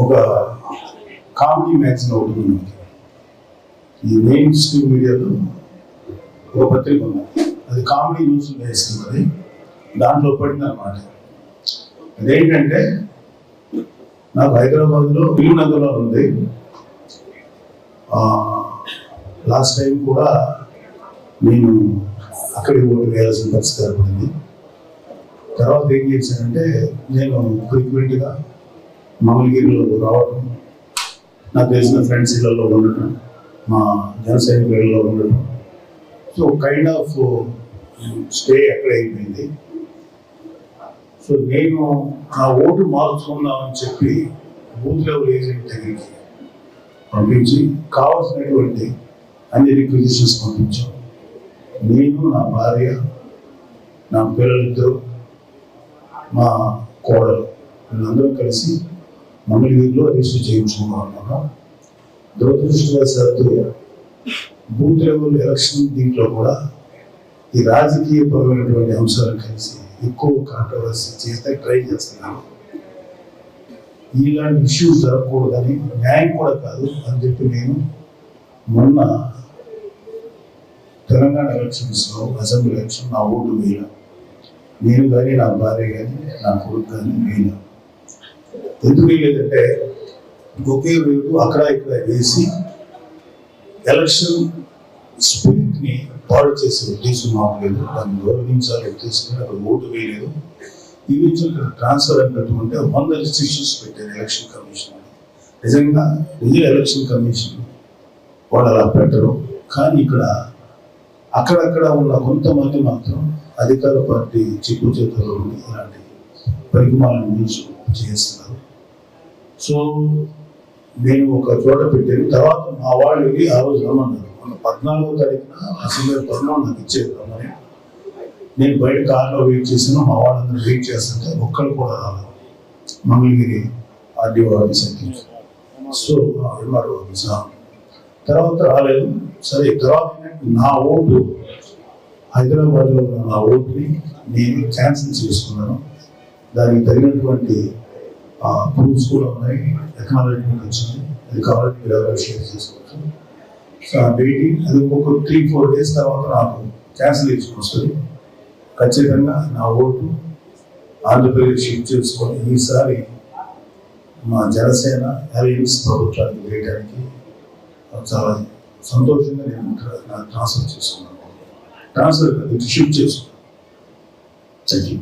ఒక comedy magazine ఒకటి ఉంది. ఈ మెయిన్ స్ట్రీమ్ మీడియాలో ఒక పత్రిక ఉన్నది అది కామెడీ న్యూస్ వేస్తున్నది దాంట్లో పడింది అనమాట అదేంటంటే నాకు హైదరాబాద్లో ఫిల్మ్ నగర్లో ఉంది లాస్ట్ టైం కూడా నేను అక్కడికి ఓటు వేయాల్సిన పరిస్థితి ఏర్పడింది. తర్వాత ఏం చేశానంటే నేను ఫ్రీక్వెంట్గా మంగళగిరిలో రావడం నాకు తెలిసిన ఫ్రెండ్స్ ఇళ్ళలో ఉండటం మా జన సైనికులలో ఉండటం. So kind of stay um, అక్కడ అయిపోయింది సో నేను నా ఓటు మార్చుకుందామని చెప్పి బూత్ లెవెల్ ఏజెంట్ దగ్గరికి పంపించి కావాల్సినటువంటి అన్ని రిక్విజిషన్స్ పంపించాం. నేను నా భార్య నా పిల్లలిద్దరు మా కోడలు వీళ్ళందరూ కలిసి మంగళగిరిలో రిజిస్టర్ చేయించుకున్నాం అన్నమాట దురదృష్టవశాత్తు బూత్ లెవెల్ ఎలక్షన్ దీంట్లో కూడా ఈ రాజకీయపరమైనటువంటి అంశాలు కలిసి ఎక్కువ కాంట్రవర్సీ చేస్తే ట్రై చేస్తున్నాను ఇలాంటి ఇష్యూస్ జరగకూడదని న్యాయం కూడా కాదు అని చెప్పి నేను మొన్న తెలంగాణ ఎలక్షన్స్లో అసెంబ్లీ ఎలక్షన్ నా ఓటు వేయను నేను కానీ నా భార్య కానీ నా కొడుకు కానీ వేయను ఎందుకు వేయలేదంటే ఒకే వేడు అక్కడ ఇక్కడ వేసి ఎలక్షన్ స్పిరిట్ని పాడు చేసే ఉద్దేశం మాకు దాన్ని గౌరవించాలి ఉద్దేశం అక్కడ ఓటు వేయలేదు. ఈవెన్చువల్ ఇక్కడ ట్రాన్స్ఫర్ అయినటువంటి వంద రిస్ట్రిక్షన్స్ పెట్టారు ఎలక్షన్ కమిషన్. నిజంగా ఇది ఎలక్షన్ కమిషన్. వాళ్ళు అలా పెట్టరు. కానీ ఇక్కడ అక్కడక్కడ ఉన్న కొంతమంది మాత్రం అధికార పార్టీ చిక్కు చేతుల్లో ఉండి ఇలాంటి పరిగమాలను చేస్తున్నారు. సో నేను ఒక చోట పెట్టాను. తర్వాత మా వాళ్ళు వెళ్ళి ఆ రోజు రమ్మన్నారు. మొన్న పద్నాలుగో తారీఖున అసెంబ్లీ పద్నాలుగు నాకు ఇచ్చేది రమ్మని. నేను బయట కార్లో వెయిట్ చేసాను మా వాళ్ళందరూ వెయిట్ చేస్తుంటే ఒక్కరు కూడా రాలేదు. మంగళగిరి ఆర్డీఓ ఆఫీస్ అయితే. సో ఎంఆర్ఓ ఆఫీస్ తర్వాత రాలేదు. సరే తర్వాత నా ఓటు హైదరాబాద్లో ఉన్న నా ఓటుని నేను క్యాన్సిల్ చేసుకున్నాను. దానికి తగినటువంటి ప్రూఫ్స్ కూడా ఉన్నాయి. ఎకనాలజీమెంట్ వచ్చింది. అది కావాలంటే మీరు ఎవరైనా షేర్ చేసుకోవచ్చు. సో ఆ వెయిటింగ్ అది ఒక త్రీ ఫోర్ డేస్ తర్వాత నాకు క్యాన్సిలేషన్ వస్తుంది. ఖచ్చితంగా నా ఓటు ఆంధ్రప్రదేశ్ షిఫ్ట్ చేసుకొని ఈసారి మా జనసేన అలయన్స్ ప్రభుత్వానికి వేయడానికి చాలా సంతోషంగా నేను ట్రాన్స్ఫర్ చేసుకున్నాను. ట్రాన్స్ఫర్ కాదు షిఫ్ట్ చేసుకున్నాను. Thank you